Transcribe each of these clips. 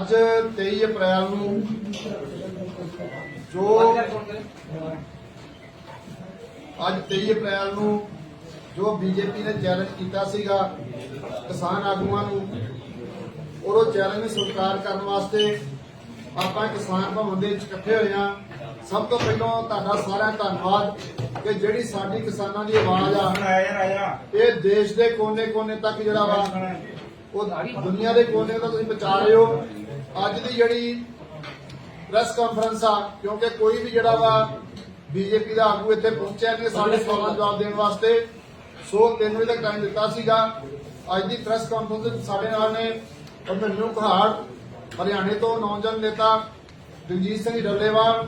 ਅੱਜ 23 ਅਪ੍ਰੈਲ ਨੂੰ ਜੋ ਅੱਜ 23 ਅਪ੍ਰੈਲ ਨੂੰ ਜੋ ਬੀਜੇਪੀ ਨੇ ਚੈਲੰਜ ਕੀਤਾ ਸੀਗਾ ਕਿਸਾਨ ਆਗੂਆਂ ਨੂੰ ਉਹ ਚੈਲੰਜ ਨੂੰ ਸਵੀਕਾਰ ਕਰਨ ਵਾਸਤੇ ਆਪਾਂ ਕਿਸਾਨ ਭਵਨ ਦੇ ਵਿੱਚ ਇਕੱਠੇ ਹੋਏ ਹਾਂ। ਸਭ ਤੋਂ ਪਹਿਲਾਂ ਤੁਹਾਡਾ ਸਾਰਿਆਂ ਧੰਨਵਾਦ ਕਿ ਜਿਹੜੀ ਸਾਡੀ ਕਿਸਾਨਾਂ ਦੀ ਆਵਾਜ਼ ਆ, ਇਹ ਦੇਸ਼ ਦੇ ਕੋਨੇ-ਕੋਨੇ ਤੱਕ ਜਿਹੜਾ ਵਾ, ਉਹ ਦੁਨੀਆ ਦੇ ਕੋਨੇ ਤੱਕ ਤੁਸੀਂ ਪਹੁੰਚਾ ਰਹੇ ਹੋ। ਅੱਜ ਦੀ ਜਿਹੜੀ ਪ੍ਰੈਸ ਕਾਨਫਰੰਸ ਆ, ਕਿਉਂਕਿ ਕੋਈ ਵੀ ਜਿਹੜਾ ਵਾ ਬੀਜੇਪੀ ਦਾ ਆਗੂ ਇੱਥੇ ਪਹੁੰਚਿਆ ਨਹੀਂ, ਸਾਡੇ ਸਵਾਲਾਂ ਜਵਾਬ ਦੇਣ ਵਾਸਤੇ। ਸੋ 3 ਵਜੇ ਤੱਕ ਟਾਈਮ ਦਿੱਤਾ ਸੀਗਾ। ਅੱਜ ਦੀ ਪ੍ਰੈਸ ਕਾਨਫਰੰਸ ਸਾਡੇ ਨਾਲ ਨੇ ਅਮਨੂ ਕਹਾੜ, ਹਰਿਆਣੇ ਤੋਂ ਨੌਜਵਾਨ ਨੇਤਾ ਦਲਜੀਤ ਸਿੰਘ ਡੱਲੇਵਾਲ,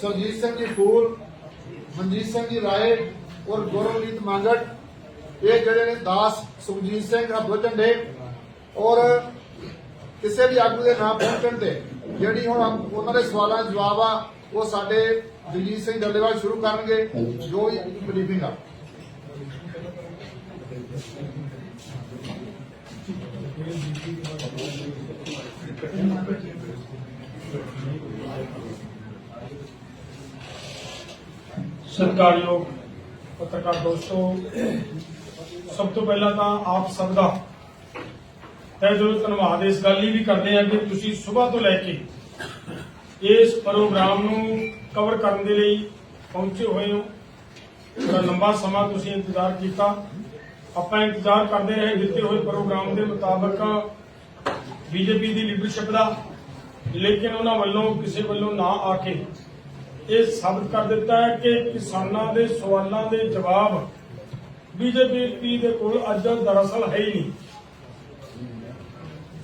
ਸਰਜੀਤ ਸਿੰਘ ਜੀ ਫੂਲ, ਮਨਜੀਤ ਸਿੰਘ ਜੀ ਰਾਏ ਔਰ ਗੌਰਵਨੀਤ ਮੰਗਟ ਇਹ ਜਿਹੜੇ ਨੇ ਦਾਸ ਸੁਖਜੀਤ ਸਿੰਘ ਹੱਥੋਂ ਝੰਡੇ ਔਰ ਕਿਸੇ ਵੀ ਆਗੂ ਦੇ ਨਾਮ ਪਹੁੰਚਣ ਤੇ ਜਿਹੜੀ ਹੁਣ ਉਹਨਾਂ ਦੇ ਸਵਾਲਾਂ ਦਾ ਜਵਾਬ ਆ, ਉਹ ਸਾਡੇ ਦਲਜੀਤ ਸਿੰਘ ਡੱਲੇਵਾਲ ਸ਼ੁਰੂ ਕਰਨਗੇ, ਜੋ ਬਰੀਫਿੰਗ ਆ। ਸਤਿਕਾਰਯੋਗ ਪੱਤਰਕਾਰ ਦੋਸਤੋ, ਸਭ ਤੋਂ ਪਹਿਲਾਂ ਤਾਂ ਆਪ ਸਭ ਦਾ ਤਹਿ ਦਿਲੋਂ ਧੰਨਵਾਦ ਇਸ ਗੱਲ ਲਈ ਵੀ ਕਰਦੇ ਹਾਂ ਕਿ ਤੁਸੀਂ ਸਵੇਰ ਤੋਂ ਲੈ ਕੇ ਇਸ ਪ੍ਰੋਗਰਾਮ ਨੂੰ ਕਵਰ ਕਰਨ ਦੇ ਲਈ ਪਹੁੰਚੇ ਹੋਏ ਹੋ। ਬੜਾ ਲੰਬਾ ਸਮਾਂ ਤੁਸੀਂ ਇੰਤਜ਼ਾਰ ਕੀਤਾ। ਆਪਾਂ ਇੰਤਜ਼ਾਰ ਕਰਦੇ ਰਹੇ ਦਿੱਤੇ ਹੋਏ ਪ੍ਰੋਗਰਾਮ ਦੇ ਮੁਤਾਬਕ ਬੀਜੇਪੀ ਦੀ ਲੀਡਰਸ਼ਿਪ ਦਾ। ਲੇਕਿਨ ਉਹਨਾਂ ਵੱਲੋਂ ਕਿਸੇ ਵੱਲੋਂ ਨਾ ਆ ਕੇ ਇਹ ਸਾਬਤ ਕਰ ਦਿੱਤਾ ਹੈ ਕਿ ਕਿਸਾਨਾਂ ਦੇ ਸਵਾਲਾਂ ਦੇ ਜਵਾਬ ਬੀਜੇਪੀ ਦੇ ਕੋਲ ਅੱਜ ਦਰਅਸਲ ਹੈ ਹੀ ਨਹੀਂ।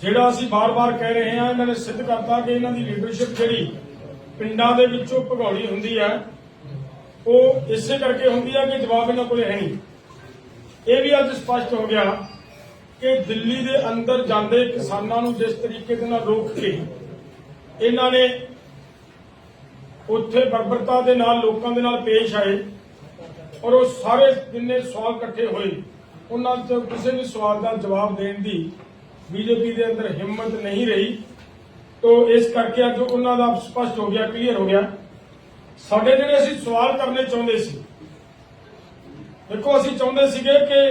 ਜਿਹੜਾ ਅਸੀਂ ਬਾਰ-ਬਾਰ ਕਹਿ ਰਹੇ ਹਾਂ, ਇਹਨਾਂ ਨੇ ਸਿੱਧ ਕਰਤਾ ਕਿ ਇਹਨਾਂ ਦੀ ਲੀਡਰਸ਼ਿਪ ਜਿਹੜੀ ਪਿੰਡਾਂ ਦੇ ਵਿੱਚੋਂ ਭਗੌੜੀ ਹੁੰਦੀ ਹੈ, ਉਹ ਇਸੇ ਕਰਕੇ ਹੁੰਦੀ ਹੈ ਕਿ ਜਵਾਬ ਇਹਨਾਂ ਕੋਲੇ ਹੈ ਨਹੀਂ। ਇਹ ਵੀ ਅੱਜ ਸਪਸ਼ਟ ਹੋ ਗਿਆ ਕਿ ਦਿੱਲੀ ਦੇ ਅੰਦਰ ਜਾਂਦੇ ਕਿਸਾਨਾਂ ਨੂੰ ਜਿਸ ਤਰੀਕੇ ਦੇ ਨਾਲ ਰੋਕ ਕੇ ਇਹਨਾਂ ਨੇ ਉੱਥੇ ਬਰਬਰਤਾ ਦੇ ਨਾਲ, ਲੋਕਾਂ ਦੇ ਨਾਲ ਪੇਸ਼ ਆਏ ਔਰ ਉਹ ਸਾਰੇ ਜਿੰਨੇ ਸਵਾਲ ਇਕੱਠੇ ਹੋਏ, ਉਹਨਾਂ ਤੋਂ ਕਿਸੇ ਵੀ ਸਵਾਲ ਦਾ ਜਵਾਬ ਦੇਣ ਦੀ ਬੀਜੇਪੀ ਦੇ ਅੰਦਰ ਹਿੰਮਤ ਨਹੀਂ ਰਹੀ, ਤੋਂ ਇਸ ਕਰਕੇ ਅੱਜ ਉਹਨਾਂ ਦਾ ਸਪਸ਼ਟ ਹੋ ਗਿਆ ਕਲੀਅਰ ਹੋ ਗਿਆ। ਸਾਡੇ ਜਿਹੜੇ ਅਸੀਂ ਸਵਾਲ ਕਰਨੇ ਚਾਹੁੰਦੇ ਸੀ, ਦੇਖੋ ਅਸੀਂ ਚਾਹੁੰਦੇ ਸੀਗੇ ਕਿ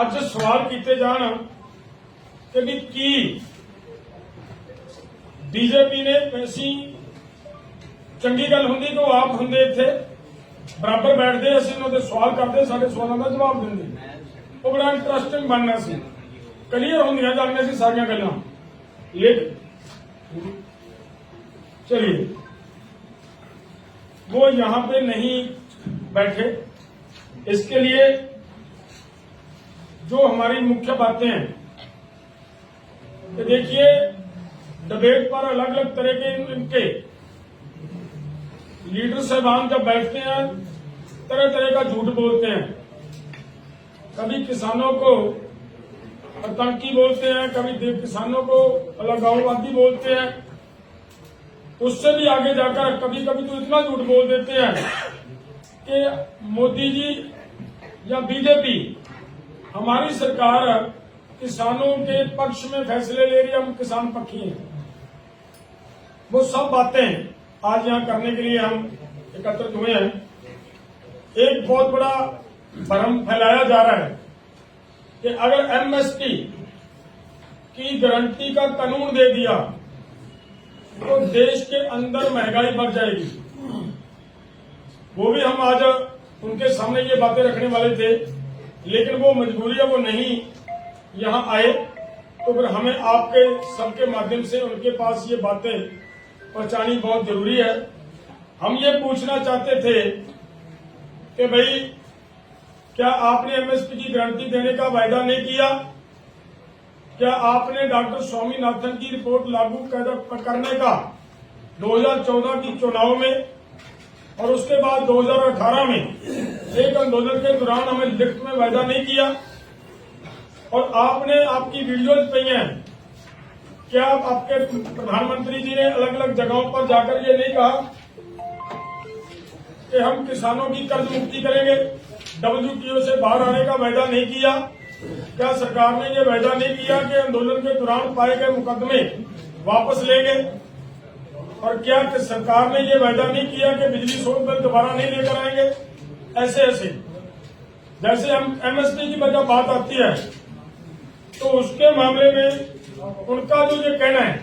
ਅੱਜ ਸਵਾਲ ਕੀਤੇ ਜਾਣ ਕਿ ਵੀ ਕੀ ਬੀਜੇਪੀ ਨੇ ਪੈਸੀ ਚੰਗੀ ਗੱਲ ਹੁੰਦੀ ਕਿ ਉਹ ਆਪ ਹੁੰਦੇ ਇੱਥੇ? ਬਰਾਬਰ ਬੈਠਦੇ, ਅਸੀਂ ਉਹਨਾਂ ਦੇ ਸਵਾਲ ਕਰਦੇ, ਸਾਡੇ ਸਵਾਲਾਂ ਦਾ ਜਵਾਬ ਦਿੰਦੇ। ਉਹ ਬੜਾ ਇੰਟਰਸਟਿੰਗ ਬਣਨਾ ਸੀ। ਕਲੀਅਰ ਹੁੰਦੀਆਂ ਜਾਂਦੀਆਂ ਸੀ ਸਾਰੀਆਂ ਗੱਲਾਂ ਲੇਕਿਨ चलिए वो यहाँ पे नहीं बैठे इसके लिए जो हमारी मुख्य बातें हैं कि देखिए डिबेट पर अलग अलग तरह के इनके लीडर साहबान जब बैठते हैं तरह तरह का झूठ बोलते हैं कभी किसानों को आतंकी बोलते हैं, कभी किसानों को अलगाववादी बोलते हैं। उससे भी आगे जाकर कभी कभी तो इतना झूठ बोल देते हैं कि मोदी जी या बीजेपी, हमारी सरकार किसानों के पक्ष में फैसले ले रही है, हम किसान पक्षी हैं। वो सब बातें आज यहाँ करने के लिए हम एकत्रित हुए हैं। एक बहुत बड़ा भ्रम फैलाया जा रहा है। कि अगर एमएसपी की गारंटी का कानून दे दिया तो देश के अंदर महँगाई बढ़ जाएगी। वो भी हम आज उनके सामने ये बातें रखने वाले थे, लेकिन वो मजबूरी है, वो नहीं। यहाँ आए तो फिर हमें आपके, सबके माध्यम से उनके पास ये बातें पहुंचानी बहुत ज़रूरी है। हम ये पूछना चाहते थे कि भाई क्या आपने एमएसपी की गारंटी देने का वायदा नहीं किया? क्या आपने डॉक्टर स्वामीनाथन की रिपोर्ट लागू कर- करने का 2014 की चुनाव में और उसके बाद 2018 में एक आंदोलन के दौरान हमें लिखित में वायदा नहीं किया? और आपने आपकी वीडियोज़ पई हैं। क्या आप आपके प्रधानमंत्री जी ने अलग अलग जगहों पर जाकर ये नहीं कहा कि हम किसानों की कर्ज मुक्ति करेंगे? डब्ल्यूटीओ से बाहर आने का वायदा नहीं किया। क्या सरकार ने ये वायदा नहीं किया कि आंदोलन के दौरान पाए गए मुकदमे वापस लेंगे और क्या कि सरकार ने ये वायदा नहीं किया कि बिजली शोध बिल दोबारा नहीं लेकर आएँगे? ऐसे ऐसे। जैसे हम एमएसपी की वजह बात आती है तो उसके मामले में उनका जो ये कहना है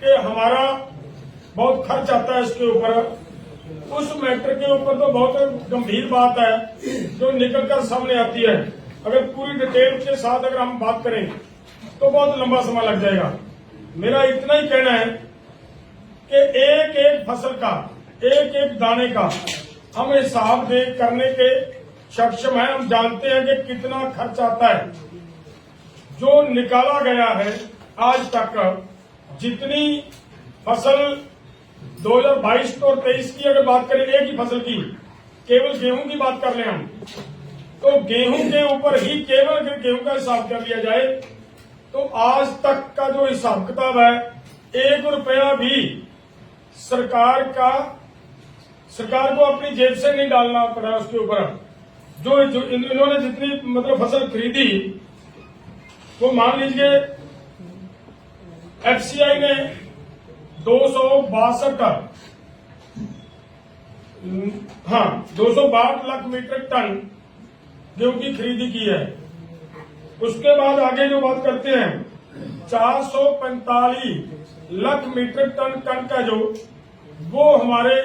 कि हमारा बहुत खर्च आता है इसके ऊपर। उस मैटर के ऊपर तो बहुत गंभीर बात है, जो निकल कर सामने आती है। अगर पूरी डिटेल के साथ अगर हम बात करें तो बहुत लंबा समय लग जाएगा। मेरा इतना ही कहना है कि एक एक फ़सल का एक एक दाने का हम हिसाब दे करने के सक्षम है। हम जानते हैं कि कितना खर्च आता है। जो निकाला गया है आज तक, जितनी फ़सल 2022 और 23 की अगर बात करें एक ही फ़सल की केवल गेहूँ की बात कर ले हम तो गेहूँ के ऊपर ही केवल अगर गेहूँ का हिसाब कर लिया जाए तो आज तक का जो हिसाब किताब है एक रुपया भी सरकार का सरकार को अपनी जेब से नहीं डालना पड़ा उसके ऊपर। जो, जो इन, इन्होंने जितनी मतलब फ़सल खरीदी वो मान लीजिए एफसीआई ने दो सौ बासठ हाँ दो सौ बासठ लाख मीट्रिक टन गेहूँ की खरीदी की है। उसके बाद आगे जो बात करते हैं, चार सौ पैंतालीस लाख मीट्रिक टन टन का जो, वो हमारे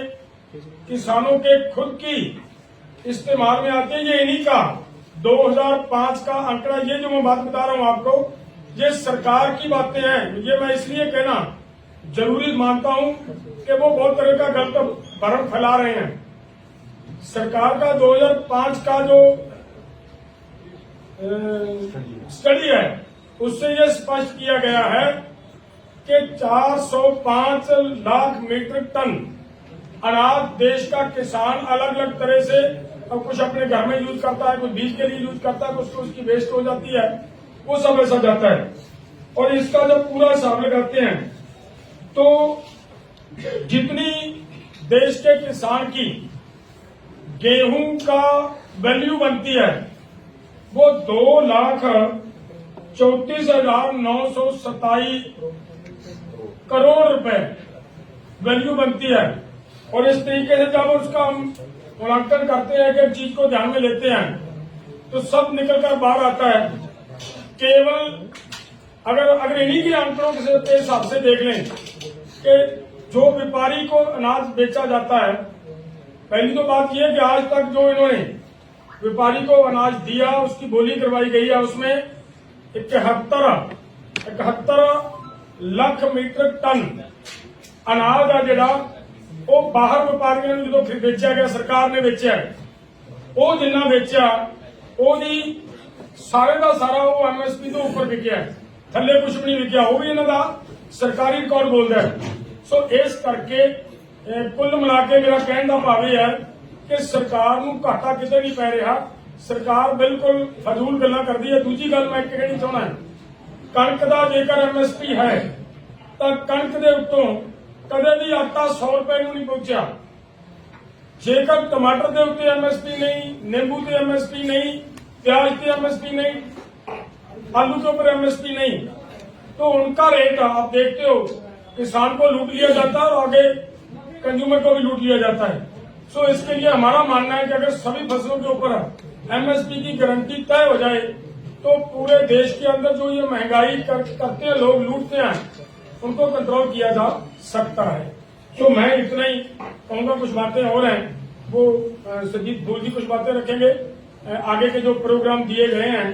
किसानों के खुद की इस्तेमाल में आती है। ये इन्हीं का 2005 का आंकड़ा। ये जो मैं बात बता रहा हूँ आपको, ये सरकार की बातें हैं। ये मैं इसलिए कहना ज़रूरी मानता हूँ कि वो बहुत तरह का गलत भरम फैला रहे हैं। सरकार का 2005 का जो स्टडी है, उससे ये स्पष्ट किया गया है कि 405 लाख मीट्रिक टन अनाज देश का किसान अलग अलग तरह से अब कुछ अपने घर में यूज़ करता है, कुछ बीज के लिए यूज़ करता है, कुछ तो उसकी वेस्ट हो जाती है, वो सब ऐसा जाता है। और इसका जब पूरा हिसाब लगाते हैं तो जितनी देश के किसान की गेहूँ का वैल्यू बनती है, वो दो लाख चौतीस हज़ार नौ सौ सताईस करोड़ रुपए वैल्यू बनती है। और इस तरीके से जब उसका हम मूल्यांकन करते हैं कि चीज़ को ध्यान में लेते हैं तो सब निकल कर बाहर आता है। केवल अगर अगर इन्हीं के आंकड़ों के हिसाब से देख लें कि जो व्यापारी को अनाज बेचा जाता है पहली तो बात यह है कि आज तक जो इन्होंने व्यापारी को अनाज दिया उसकी बोली करवाई गई है उसमें इकहत्तर इकहत्तर ਲੱਖ ਮੀਟਰ ਟਨ ਅਨਾਜ ਦਾ ਜਿਹੜਾ ਉਹ ਬਾਹਰ ਵਪਾਰੀਆਂ ਨੂੰ ਜਦੋਂ ਫਿਰ ਵੇਚਿਆ ਗਿਆ ਸਰਕਾਰ ਨੇ ਵੇਚਿਆ ਉਹ ਜਿੰਨਾ ਵੇਚਿਆ ਉਹਦੀ ਸਾਰੇ ਦਾ ਸਾਰਾ ਉਹ ਐਮਐਸਪੀ ਤੋਂ ਉੱਪਰ ਵਿਕਿਆ ਥੱਲੇ ਕੁਝ ਵੀ ਨਹੀਂ ਵਿਕਿਆ ਉਹ ਵੀ ਇਹਨਾਂ ਦਾ ਸਰਕਾਰੀ ਰਿਕਾਰਡ ਬੋਲਦਾ ਹੈ? ਸੋ ਇਸ ਕਰਕੇ ਕੁੱਲ ਮਿਲਾ ਕੇ ਮੇਰਾ ਕਹਿਣ ਦਾ ਭਾਵ ਇਹ ਹੈ ਕਿ ਸਰਕਾਰ ਨੂੰ ਘਾਟਾ ਕਿਤੇ ਨਹੀਂ ਪੈ ਰਿਹਾ, ਸਰਕਾਰ ਬਿਲਕੁਲ ਫਜ਼ੂਲ ਗੱਲਾਂ ਕਰਦੀ ਹੈ। ਦੂਜੀ ਗੱਲ ਮੈਂ ਕਹਿਣੀ ਚਾਹੁੰਦਾ ਹੈ, ਕਣਕ ਦਾ ਜੇਕਰ ਐਮਐਸਪੀ ਹੈ, ਤਾਂ ਕਣਕ ਦੇ ਉੱਤੋਂ ਕਦੇ ਵੀ ਆਟਾ 100 ਰੁਪਏ ਨੂੰ ਨਹੀਂ ਪਹੁੰਚਿਆ। ਜੇਕਰ ਟਮਾਟਰ ਦੇ ਉੱਤੇ ਐਮਐਸਪੀ ਨਹੀਂ, ਨਿੰਬੂ ਤੇ ਐਮਐਸਪੀ ਨਹੀਂ, ਪਿਆਜ਼ ਤੇ ਐਮਐਸਪੀ ਨਹੀਂ, ਆਲੂ ਤੋਂ ਪਰ ਐਮਐਸਪੀ ਨਹੀਂ तो उनका रेट आप देखते हो किसान को लूट लिया जाता है और आगे कंज्यूमर को भी लूट लिया जाता है। सो इसके लिए हमारा मानना है कि अगर सभी फ़सलों के ऊपर एमएसपी की गारंटी तय हो जाए तो पूरे देश के अंदर जो ये महँगाई कर, करते हैं लोग लूटते हैं उनको कंट्रोल किया जा सकता है। तो मैं इतना ही कहूँगा कुछ बातें और हैं। वो संजीत भूल जी कुछ बातें रखेंगे। आगे के जो प्रोग्राम दिए गए हैं